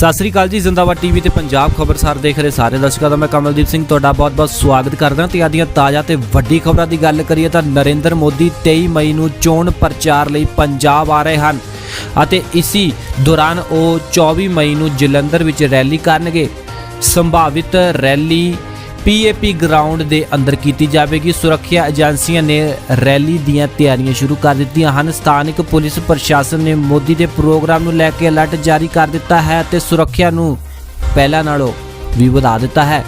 ਸਤਿ ਸ੍ਰੀ ਅਕਾਲ ਜੀ, ਜ਼ਿੰਦਾਬਾਦ ਟੀਵੀ ਤੇ ਪੰਜਾਬ ਖਬਰਸਾਰ ਦੇਖ ਰਹੇ ਸਾਰੇ ਦਰਸ਼ਕਾਂ ਦਾ, ਮੈਂ ਕਮਲਦੀਪ ਸਿੰਘ ਤੁਹਾਡਾ ਬਹੁਤ-ਬਹੁਤ ਸਵਾਗਤ ਕਰਦਾ ਤੇ ਆਦੀਆਂ ਤਾਜ਼ਾ ਤੇ ਵੱਡੀ ਖਬਰਾਂ ਦੀ ਗੱਲ ਕਰੀਏ ਤਾਂ ਨਰਿੰਦਰ ਮੋਦੀ 23 ਮਈ ਨੂੰ ਚੋਣ ਪ੍ਰਚਾਰ ਲਈ ਪੰਜਾਬ ਆ ਰਹੇ ਹਨ ਅਤੇ ਇਸੀ ਦੌਰਾਨ ਉਹ 24 ਮਈ ਨੂੰ ਜਲੰਧਰ ਵਿੱਚ ਰੈਲੀ ਕਰਨਗੇ। ਸੰਭਾਵਿਤ ਰੈਲੀ ਪੀਏਪੀ ਗਰਾਊਂਡ ਦੇ ਅੰਦਰ ਕੀਤੀ ਜਾਵੇਗੀ। ਸੁਰੱਖਿਆ ਏਜੰਸੀਆਂ ਨੇ ਰੈਲੀ ਦੀਆਂ ਤਿਆਰੀਆਂ ਸ਼ੁਰੂ ਕਰ ਦਿੱਤੀਆਂ ਹਨ। ਸਥਾਨਕ ਪੁਲਿਸ ਪ੍ਰਸ਼ਾਸਨ ਨੇ ਮੋਦੀ ਦੇ ਪ੍ਰੋਗਰਾਮ ਨੂੰ ਲੈ ਕੇ ਅਲਰਟ ਜਾਰੀ ਕਰ ਦਿੱਤਾ ਹੈ ਅਤੇ ਸੁਰੱਖਿਆ ਨੂੰ ਪਹਿਲਾਂ ਨਾਲੋਂ ਵੀ ਵਧਾ ਦਿੱਤਾ ਹੈ।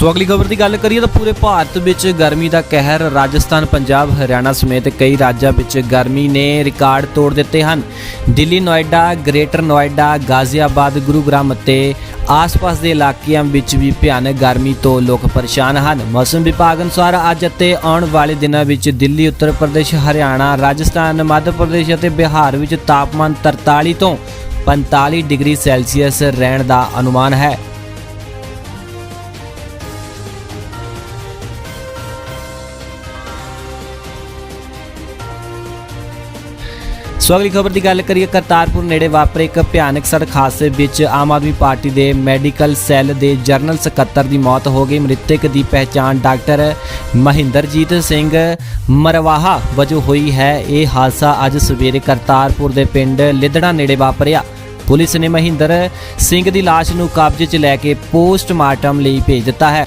ਸੋ ਅਗਲੀ ਖਬਰ ਦੀ ਗੱਲ ਕਰੀਏ ਤਾਂ ਪੂਰੇ ਭਾਰਤ ਵਿੱਚ ਗਰਮੀ ਦਾ ਕਹਿਰ, ਰਾਜਸਥਾਨ, ਪੰਜਾਬ, ਹਰਿਆਣਾ ਸਮੇਤ ਕਈ ਰਾਜਾਂ ਵਿੱਚ ਗਰਮੀ ਨੇ ਰਿਕਾਰਡ ਤੋੜ ਦਿੱਤੇ ਹਨ। ਦਿੱਲੀ, ਨੋਇਡਾ, ਗ੍ਰੇਟਰ ਨੋਇਡਾ, ਗਾਜ਼ੀਆਬਾਦ, ਗੁਰੂਗ੍ਰਾਮ ਅਤੇ ਆਸ-ਪਾਸ ਦੇ ਇਲਾਕਿਆਂ ਵਿੱਚ ਵੀ ਭਿਆਨਕ ਗਰਮੀ ਤੋਂ ਲੋਕ ਪਰੇਸ਼ਾਨ ਹਨ। ਮੌਸਮ ਵਿਭਾਗ ਅਨੁਸਾਰ ਅੱਜ ਅਤੇ ਆਉਣ ਵਾਲੇ ਦਿਨਾਂ ਵਿੱਚ ਦਿੱਲੀ, ਉੱਤਰ ਪ੍ਰਦੇਸ਼, ਹਰਿਆਣਾ, ਰਾਜਸਥਾਨ, ਮੱਧ ਪ੍ਰਦੇਸ਼ ਅਤੇ ਬਿਹਾਰ ਵਿੱਚ ਤਾਪਮਾਨ 43 ਤੋਂ 45 ਡਿਗਰੀ ਸੈਲਸੀਅਸ ਰਹਿਣ ਦਾ ਅਨੁਮਾਨ ਹੈ। ਸੋ ਅਗਲੀ ਖਬਰ ਦੀ ਗੱਲ ਕਰੀਏ, ਕਰਤਾਰਪੁਰ ਨੇੜੇ ਵਾਪਰੇ ਇੱਕ ਭਿਆਨਕ ਸੜਕ ਹਾਦਸੇ ਵਿੱਚ ਆਮ ਆਦਮੀ ਪਾਰਟੀ ਦੇ ਮੈਡੀਕਲ ਸੈੱਲ ਦੇ ਜਨਰਲ ਸਕੱਤਰ ਦੀ ਮੌਤ ਹੋ ਗਈ। ਮ੍ਰਿਤਕ ਦੀ ਪਹਿਚਾਣ ਡਾਕਟਰ ਮਹਿੰਦਰਜੀਤ ਸਿੰਘ ਮਰਵਾਹਾ ਵਜੋਂ ਹੋਈ ਹੈ। ਇਹ ਹਾਦਸਾ ਅੱਜ ਸਵੇਰੇ ਕਰਤਾਰਪੁਰ ਦੇ ਪਿੰਡ ਲਿਦੜਾ ਨੇੜੇ ਵਾਪਰਿਆ। ਪੁਲਿਸ ਨੇ ਮਹਿੰਦਰ ਸਿੰਘ ਦੀ ਲਾਸ਼ ਨੂੰ ਕਬਜ਼ੇ 'ਚ ਲੈ ਕੇ ਪੋਸਟਮਾਰਟਮ ਲਈ ਭੇਜ ਦਿੱਤਾ ਹੈ।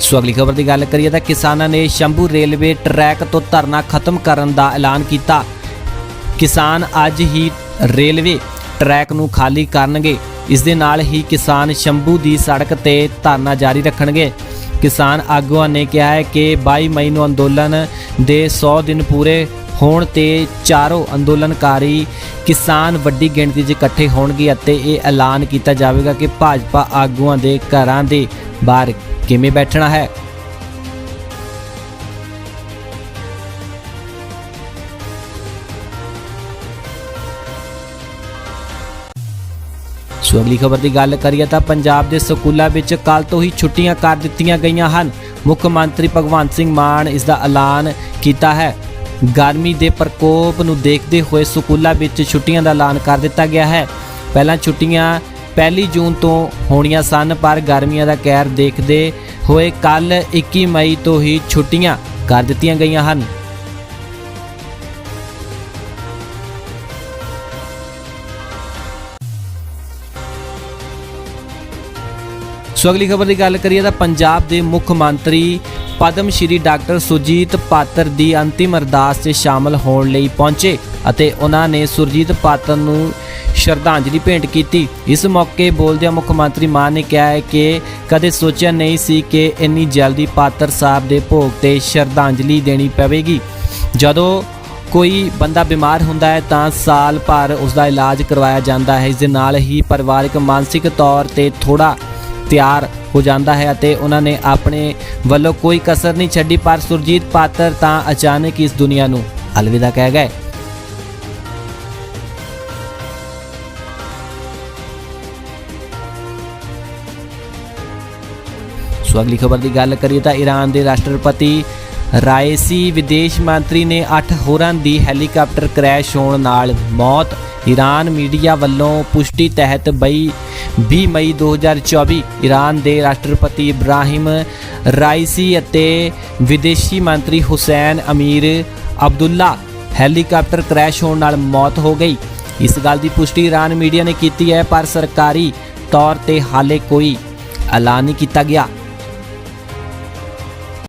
ਸੋ ਅਗਲੀ ਖਬਰ ਦੀ ਗੱਲ ਕਰੀਏ ਤਾਂ ਕਿਸਾਨਾਂ ਨੇ ਸ਼ੰਭੂ ਰੇਲਵੇ ਟਰੈਕ ਤੋਂ ਧਰਨਾ ਖਤਮ ਕਰਨ ਦਾ ਐਲਾਨ ਕੀਤਾ। ਕਿਸਾਨ ਅੱਜ ਹੀ ਰੇਲਵੇ ਟਰੈਕ ਨੂੰ ਖਾਲੀ ਕਰਨਗੇ। ਇਸ ਦੇ ਨਾਲ ਹੀ ਕਿਸਾਨ ਸ਼ੰਭੂ ਦੀ ਸੜਕ ਤੇ ਧਰਨਾ ਜਾਰੀ ਰੱਖਣਗੇ। ਕਿਸਾਨ ਆਗੂਆਂ ਨੇ ਕਿਹਾ ਹੈ ਕਿ 22 ਮਈ ਨੂੰ ਅੰਦੋਲਨ ਦੇ 100 ਦਿਨ ਪੂਰੇ ਹੋਣ ਤੇ ਚਾਰੋਂ ਅੰਦੋਲਨਕਾਰੀ ਕਿਸਾਨ ਵੱਡੀ ਗਿਣਤੀ 'ਚ ਇਕੱਠੇ ਹੋਣਗੇ ਅਤੇ ਇਹ ਐਲਾਨ ਕੀਤਾ ਜਾਵੇਗਾ ਕਿ ਭਾਜਪਾ ਆਗੂਆਂ ਦੇ ਘਰਾਂ ਦੇ ਬਾਹਰ ਕਿਵੇਂ ਬੈਠਣਾ ਹੈ? ਸੋ ਅਗਲੀ ਖਬਰ ਦੀ ਗੱਲ ਕਰੀਏ ਤਾਂ ਪੰਜਾਬ ਦੇ ਸਕੂਲਾਂ ਵਿੱਚ ਕੱਲ ਤੋਂ ਹੀ ਛੁੱਟੀਆਂ ਕਰ ਦਿੱਤੀਆਂ ਗਈਆਂ ਹਨ। ਮੁੱਖ ਮੰਤਰੀ ਭਗਵੰਤ ਸਿੰਘ ਮਾਨ ਇਸ ਦਾ ਐਲਾਨ ਕੀਤਾ ਹੈ। ਗਰਮੀ ਦੇ ਪ੍ਰਕੋਪ ਨੂੰ ਦੇਖਦੇ ਹੋਏ ਸਕੂਲਾਂ ਵਿੱਚ ਛੁੱਟੀਆਂ ਦਾ ਐਲਾਨ ਕਰ ਦਿੱਤਾ ਗਿਆ ਹੈ। ਪਹਿਲਾਂ ਛੁੱਟੀਆਂ ਪਹਿਲੀ ਜੂਨ ਤੋਂ ਹੋਣੀਆਂ ਸਨ, ਪਰ ਗਰਮੀਆਂ ਦਾ ਕਹਿਰ ਦੇਖਦੇ ਹੋਏ ਕੱਲ 21 ਮਈ ਤੋਂ ਹੀ ਛੁੱਟੀਆਂ ਕਰ ਦਿੱਤੀਆਂ ਗਈਆਂ ਹਨ। ਸੋ ਅਗਲੀ ਖਬਰ ਦੀ ਗੱਲ ਕਰੀਏ ਤਾਂ ਪੰਜਾਬ ਦੇ ਮੁੱਖ ਮੰਤਰੀ ਪਦਮ ਸ਼੍ਰੀ ਡਾਕਟਰ ਸੁਰਜੀਤ ਪਾਤਰ ਦੀ ਅੰਤਿਮ ਅਰਦਾਸ 'ਚ ਸ਼ਾਮਲ ਹੋਣ ਲਈ ਪਹੁੰਚੇ ਅਤੇ ਉਹਨਾਂ ਨੇ ਸੁਰਜੀਤ ਪਾਤਰ ਨੂੰ ਸ਼ਰਧਾਂਜਲੀ ਭੇਂਟ ਕੀਤੀ। ਇਸ ਮੌਕੇ ਬੋਲਦਿਆਂ ਮੁੱਖ ਮੰਤਰੀ ਮਾਨ ਨੇ ਕਿਹਾ ਹੈ ਕਿ ਕਦੇ ਸੋਚਿਆ ਨਹੀਂ ਸੀ ਕਿ ਇੰਨੀ ਜਲਦੀ ਪਾਤਰ ਸਾਹਿਬ ਦੇ ਭੋਗ ਤੇ ਸ਼ਰਧਾਂਜਲੀ ਦੇਣੀ ਪਵੇਗੀ। ਜਦੋਂ ਕੋਈ ਬੰਦਾ ਬਿਮਾਰ ਹੁੰਦਾ ਹੈ ਤਾਂ ਸਾਲ ਭਰ ਉਸ ਦਾ ਇਲਾਜ ਕਰਵਾਇਆ ਜਾਂਦਾ ਹੈ। ਇਸ ਦੇ ਨਾਲ ਹੀ ਪਰਿਵਾਰਕ, ਮਾਨਸਿਕ ਤੌਰ ਤੇ ਥੋੜਾ ਤਿਆਰ ਹੋ ਜਾਂਦਾ ਹੈ ਅਤੇ ਉਹਨਾਂ ਨੇ ਆਪਣੇ ਵੱਲੋਂ ਕੋਈ ਕਸਰ ਨਹੀਂ ਛੱਡੀ, ਪਰ ਸੁਰਜੀਤ ਪਾਤਰ ਤਾਂ ਅਚਾਨਕ ਇਸ ਦੁਨੀਆ ਨੂੰ ਅਲਵਿਦਾ ਕਹਿ ਗਏ। ਸੋ ਅਗਲੀ ਖਬਰ ਦੀ ਗੱਲ ਕਰੀਏ ਤਾਂ ਈਰਾਨ ਦੇ ਰਾਸ਼ਟਰਪਤੀ ਰਾਇਸੀ ਵਿਦੇਸ਼ ਮੰਤਰੀ ਨੇ 8 ਹੋਰਾਂ ਦੀ ਹੈਲੀਕਾਪਟਰ ਕ੍ਰੈਸ਼ ਹੋਣ ਨਾਲ ਮੌਤ। ਈਰਾਨ ਮੀਡੀਆ ਵੱਲੋਂ ਪੁਸ਼ਟੀ ਤਹਿਤ ਬਈ 20 ਮਈ 2024 ਈਰਾਨ ਦੇ ਰਾਸ਼ਟਰਪਤੀ ਇਬਰਾਹਿਮ ਰਾਇਸੀ ਅਤੇ ਵਿਦੇਸ਼ੀ ਮੰਤਰੀ Hussein Amir Abdullah helicopter crash ਹੋਣ ਨਾਲ ਮੌਤ ਹੋ ਗਈ। ਇਸ ਗੱਲ ਦੀ ਪੁਸ਼ਟੀ ਈਰਾਨ ਮੀਡੀਆ ਨੇ ਕੀਤੀ ਹੈ, ਪਰ ਸਰਕਾਰੀ ਤੌਰ ਤੇ ਹਾਲੇ ਕੋਈ ਐਲਾਨ ਨਹੀਂ ਕੀਤਾ ਗਿਆ।